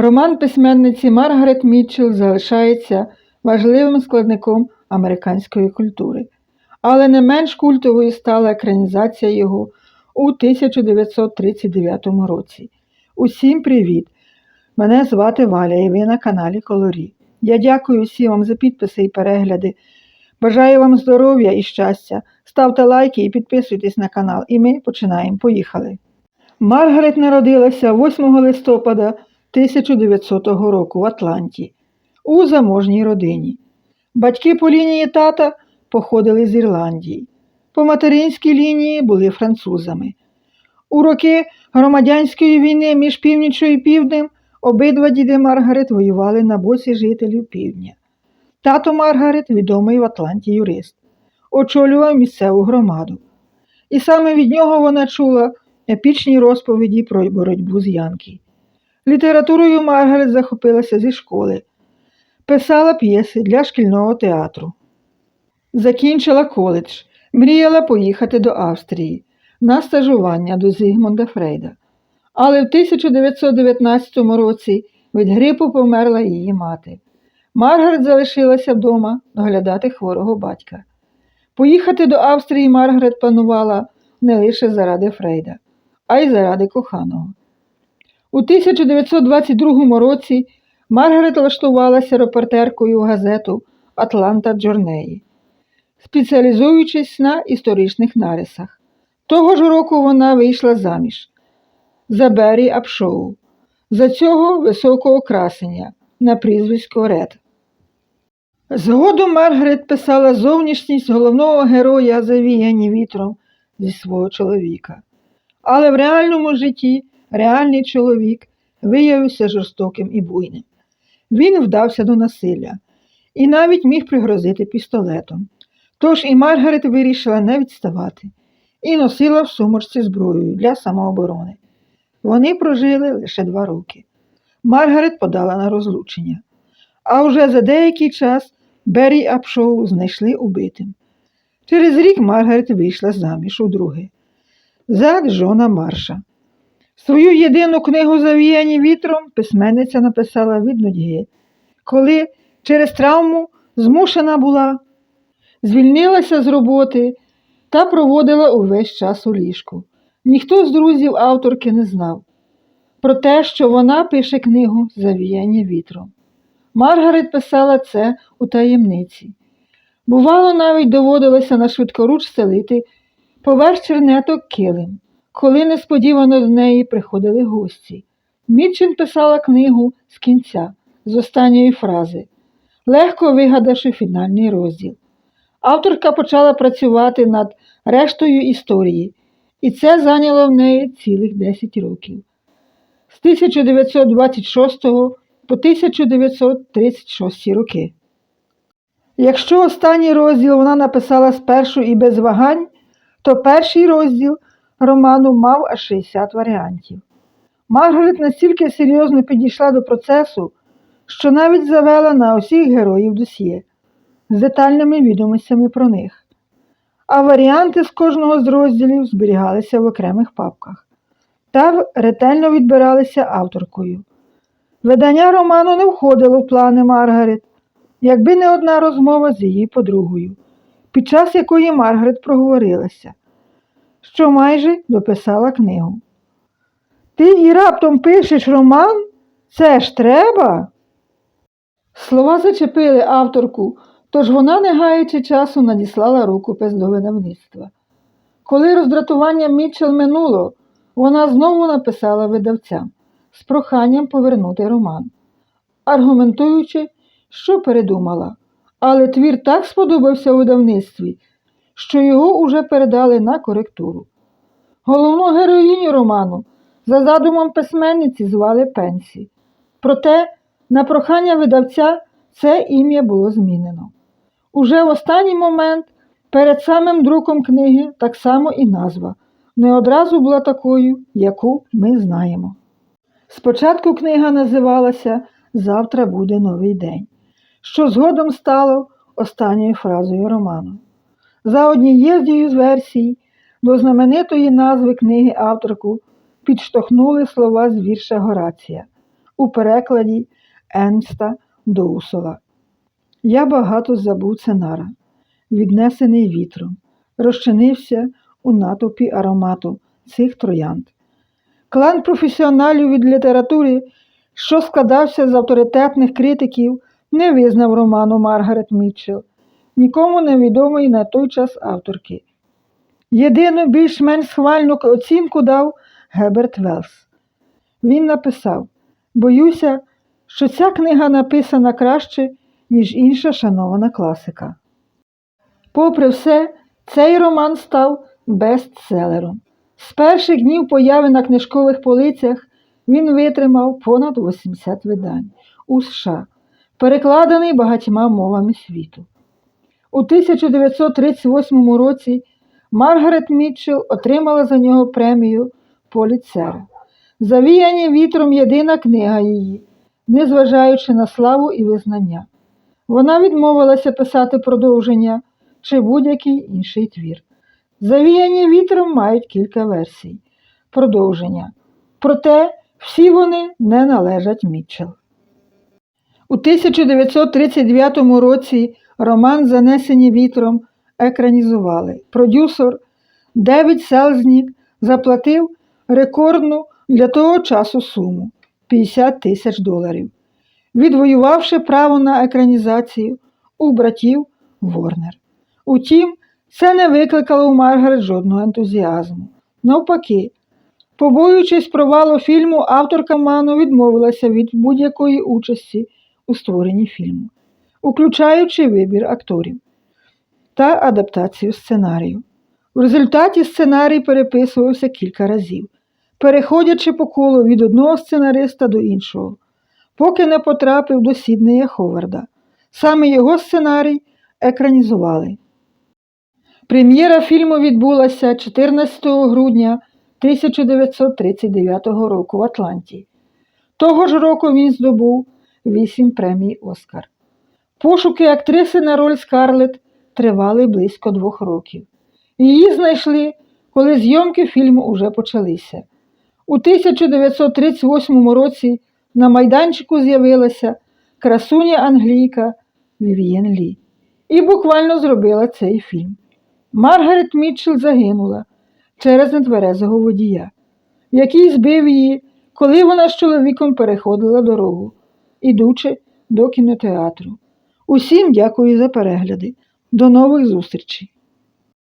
Роман письменниці Маргарет Мітчелл залишається важливим складником американської культури, але не менш культовою стала екранізація його у 1939 році. Усім привіт! Мене звати Валя і ви на каналі Колорі. Я дякую всім вам за підписи і перегляди. Бажаю вам здоров'я і щастя. Ставте лайки і підписуйтесь на канал. І ми починаємо. Поїхали. Маргарет народилася 8 листопада 1900 року в Атланті у заможній родині. Батьки по лінії тата походили з Ірландії. По материнській лінії були французами. У роки громадянської війни між північю і півднем обидва діди Маргарет воювали на боці жителів півдня. Тато Маргарет, відомий в Атланті юрист, очолював місцеву громаду. І саме від нього вона чула епічні розповіді про боротьбу з Янки. Літературою Маргарет захопилася зі школи, писала п'єси для шкільного театру. Закінчила коледж, мріяла поїхати до Австрії на стажування до Зігмунда Фрейда. Але в 1919 році від грипу померла її мати. Маргарет залишилася вдома доглядати хворого батька. Поїхати до Австрії Маргарет планувала не лише заради Фрейда, а й заради коханого. У 1922 році Маргарет влаштувалася репортеркою газету Атланта Джорнеї, спеціалізуючись на історичних нарисах. Того ж року вона вийшла заміж за Беррі Апшоу, за цього високого красення на прізвисько Ред. Згодом Маргарет писала зовнішність головного героя завіяні вітром зі свого чоловіка. Але в реальному житті реальний чоловік виявився жорстоким і буйним. Він вдався до насилля і навіть міг пригрозити пістолетом. Тож і Маргарет вирішила не відставати і носила в сумочці зброю для самооборони. Вони прожили лише два роки. Маргарет подала на розлучення. А вже за деякий час Беррі Апшоу знайшли убитим. Через рік Маргарет вийшла заміж удруге за Джона Марша. Свою єдину книгу Завіяні вітром письменниця написала від нудьги, коли через травму змушена була, звільнилася з роботи та проводила увесь час у ліжку. Ніхто з друзів авторки не знав про те, що вона пише книгу Завіяння вітром. Маргарет писала це у таємниці. Бувало, навіть доводилося на швидкоруч селити поверх чернеток килим, коли несподівано до неї приходили гості. Мітчин писала книгу з кінця, з останньої фрази, легко вигадавши фінальний розділ. Авторка почала працювати над рештою історії, і це зайняло в неї цілих 10 років. З 1926 по 1936 роки. Якщо останній розділ вона написала спершу і без вагань, то перший розділ роману мав аж 60 варіантів. Маргарет настільки серйозно підійшла до процесу, що навіть завела на усіх героїв досьє з детальними відомостями про них. А варіанти з кожного з розділів зберігалися в окремих папках та ретельно відбиралися авторкою. Видання роману не входило в плани Маргарет, якби не одна розмова з її подругою, під час якої Маргарет проговорилася, що майже дописала книгу. Ти і раптом пишеш роман? Це ж треба? Слова зачепили авторку, тож вона, не гаючи часу, надіслала рукопис до видавництва. Коли роздратування Мітчел минуло, вона знову написала видавцям з проханням повернути роман, аргументуючи, що передумала. Але твір так сподобався у видавництві, що його уже передали на коректуру. Головну героїню роману за задумом письменниці звали Пенсі. Проте, на прохання видавця це ім'я було змінено. Уже в останній момент, перед самим друком книги, так само і назва не одразу була такою, яку ми знаємо. Спочатку книга називалася Завтра буде новий день, що згодом стало останньою фразою роману. За однією з версій до знаменитої назви книги авторку підштовхнули слова з вірша Горація. у перекладі Енста Доусова. Я багато забув Ценара, віднесений вітром, розчинився у натовпі аромату цих троянд. Клан професіоналів від літератури, що складався з авторитетних критиків, не визнав роману Маргарет Мітчелл, нікому невідомої на той час авторки. Єдину більш-менш схвальну оцінку дав Геберт Велс. Він написав: Боюся, що ця книга написана краще, ніж інша шанована класика. Попри все, цей роман став бестселером. З перших днів появи на книжкових полицях він витримав понад 80 видань у США, перекладений багатьма мовами світу. У 1938 році Маргарет Мітчелл отримала за нього премію Поліцера. Завіяні вітром єдина книга її, незважаючи на славу і визнання. Вона відмовилася писати продовження чи будь-який інший твір. Завіяні вітром мають кілька версій продовження. Проте всі вони не належать Мітчелл. У 1939 році роман Занесені вітром екранізували. Продюсер Девід Селзнік заплатив рекордну для того часу суму 50 тисяч доларів, відвоювавши право на екранізацію у братів Ворнер. Утім, це не викликало у Маргарет жодного ентузіазму. Навпаки, побоюючись провалу фільму, авторка Ману відмовилася від будь-якої участі у створенні фільму, включаючи вибір акторів та адаптацію сценарію. В результаті сценарій переписувався кілька разів, переходячи по колу від одного сценариста до іншого, поки не потрапив до Сіднея Ховарда. Саме його сценарій екранізували. Прем'єра фільму відбулася 14 грудня 1939 року в Атланті. Того ж року він здобув вісім премій Оскар. Пошуки актриси на роль Скарлетт тривали близько двох років. Її знайшли, коли зйомки фільму уже почалися. У 1938 році на майданчику з'явилася красуня англійка Вів'єн Лі і буквально зробила цей фільм. Маргарет Мітчелл загинула через нетверезого водія, який збив її, коли вона з чоловіком переходила дорогу, ідучи до кінотеатру. Усім дякую за перегляди. До нових зустрічей!